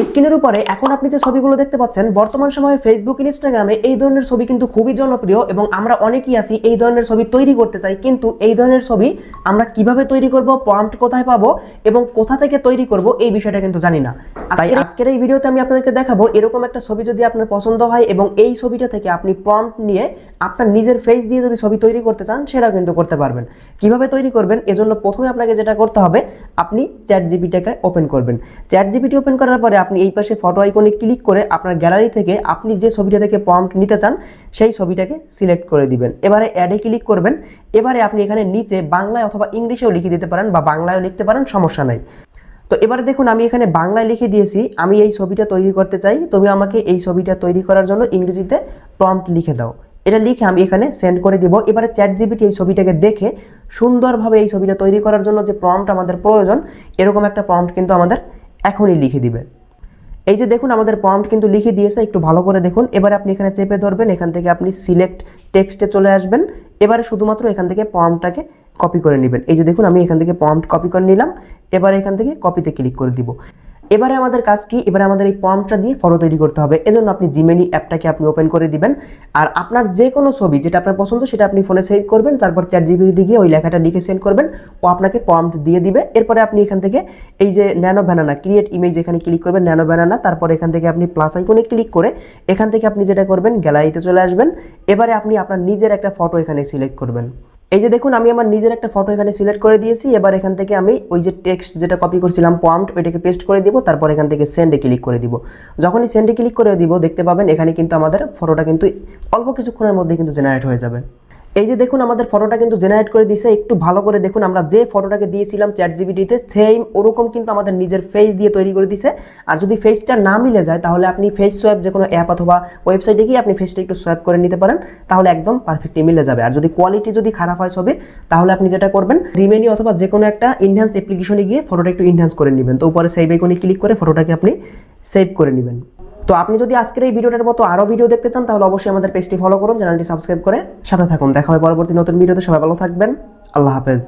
স্ক্রিনের উপরে এখন আপনি যে ছবিগুলো দেখতে পাচ্ছেন বর্তমান সময়ে ফেসবুক ইনস্টাগ্রামে এই ধরনের ছবি কিন্তু খুবই জনপ্রিয় এবং আমরা অনেকেই আছি এই ধরনের ছবি তৈরি করতে চাই। কিন্তু এই ধরনের ছবি আমরা কীভাবে তৈরি করব প্রম্পট কোথায় পাবো এবং কোথা থেকে তৈরি করব এই বিষয়টা কিন্তু জানি না। তাই আজকের এই ভিডিওতে আমি আপনাদেরকে দেখাবো এরকম একটা ছবি যদি আপনার পছন্দ হয় এবং এই ছবিটা থেকে আপনি প্রম্পট নিয়ে আপনার নিজের ফেস দিয়ে যদি ছবি তৈরি করতে চান, সেটাও কিন্তু করতে পারবেন। কীভাবে তৈরি করবেন? এজন্য প্রথমে আপনাকে যেটা করতে হবে, আপনি চ্যাট জিপিটাকে ওপেন করবেন। চ্যাট জিপিটি ওপেন করার পরে আপনি এই পাশে ফটো আইকনে ক্লিক করে আপনার গ্যালারি থেকে আপনি যে ছবিটা থেকে প্রম্পট নিতে চান, সেই ছবিটাকে সিলেক্ট করে দিবেন। এবারে অ্যাডে ক্লিক করবেন। এবারে আপনি এখানে নিচে বাংলায় অথবা ইংলিশেও লিখে দিতে পারেন বা বাংলায়ও লিখতে পারেন, সমস্যা নাই। তো এবারে দেখুন, আমি এখানে বাংলায় লিখে দিয়েছি, আমি এই ছবিটা তৈরি করতে চাই, তুমি আমাকে এই ছবিটা তৈরি করার জন্য ইংরেজিতে প্রম্পট লিখে দাও। এটা লিখে আমি এখানে সেন্ড করে দিব। এবারে চ্যাট জিবিটি এই ছবিটাকে দেখে সুন্দরভাবে এই ছবিটা তৈরি করার জন্য যে প্রম্পট আমাদের প্রয়োজন, এরকম একটা প্রম্পট কিন্তু আমাদের এখনই লিখে দিবে। এই যে দেখুন, আমাদের প্রম্পট কিন্তু লিখে দিয়েছে, একটু ভালো করে দেখুন। এবারে আপনি এখানে চেপে ধরবেন, এখান থেকে আপনি সিলেক্ট টেক্সটে চলে আসবেন। এবারে শুধুমাত্র এখান থেকে প্রম্পটটাকে কপি করে নেবেন। এই যে দেখুন, আমি এখান থেকে প্রম্পট কপি করে নিলাম। এবারে এখান থেকে কপিতে ক্লিক করে দিব। এবারে আমাদের কাজ কি? এবারে আমাদের এই প্রম্পটটা দিয়ে ফটো তৈরি করতে হবে। এজন্য আপনি জিমেনি অ্যাপটাকে আপনি ওপেন করে দিবেন। আর আপনার যে কোনো ছবি, যেটা আপনার পছন্দ, সেটা আপনি ফোনে সেভ করবেন। তারপর চ্যাট জিবিটি গিয়ে ওই লেখাটা লিখে সেন্ড করবেন। ও আপনাকে প্রম্পট দিয়ে দিবে। এরপরে আপনি এখান থেকে এই যে ন্যানো ব্যানানা ক্রিয়েট ইমেজ এখানে ক্লিক করবেন ন্যানো ব্যানানা তারপর এখান থেকে আপনি প্লাস আইকনে ক্লিক করে এখান থেকে আপনি যেটা করবেন গ্যালারিতে চলে আসবেন। এবারে আপনি আপনার নিজের একটা ফটো এখানে সিলেক্ট করবেন। এই যে দেখুন, আমি আমার নিজের একটা ফটো এখানে সিলেক্ট করে দিয়েছি। এবার এখান থেকে আমি ওই যে টেক্সট যেটা কপি করছিলাম পয়েন্ট ওইটাকে পেস্ট করে দিব, তারপর এখান থেকে সেন্ডে ক্লিক করে দিব। যখনই সেন্ডে ক্লিক করে দিব, দেখতে পাবেন এখানে কিন্তু আমাদের ফটোটা কিন্তু অল্প কিছুক্ষণের মধ্যে কিন্তু জেনারেট হয়ে যাবে। এই যে দেখুন আমাদের ফটোটা কিন্তু জেনারেট করে দিয়েছে একটু ভালো করে দেখুন আমরা যে ফটোটাকে দিয়েছিলাম চ্যাট জিবিটিতে সেম ওরকম কিন্তু আমাদের নিজের ফেস দিয়ে তৈরি করে দিয়েছে আর যদি ফেসটা না মিলে যায়, তাহলে আপনি ফেস সোয়াপ যে কোনো অ্যাপ অথবা ওয়েবসাইটে গিয়ে আপনি ফেসটা একটু সোয়াপ করে নিতে পারেন, তাহলে একদম পারফেক্টলি মিলে যাবে। আর যদি কোয়ালিটি যদি খারাপ হয় ছবির তাহলে আপনি যেটা করবেন রিমেনি অথবা যে কোনো একটা ইনহ্যান্স অ্যাপ্লিকেশনে গিয়ে ফটোটা একটু ইনহ্যান্স করে নেবেন। তো উপরে সেভ আইকনে ক্লিক করে ফটোটাকে আপনি সেভ করে নেবেন। তো আপনি যদি আজকের এই ভিডিওটার মতো আরও ভিডিও দেখতে চান, তাহলে অবশ্যই আমাদের পেজটি ফলো করুন, চ্যানেলটি সাবস্ক্রাইব করে সাথে থাকুন। দেখা হয় পরবর্তী নতুন ভিডিওতে। সবাই ভালো থাকবেন। আল্লাহ হাফেজ।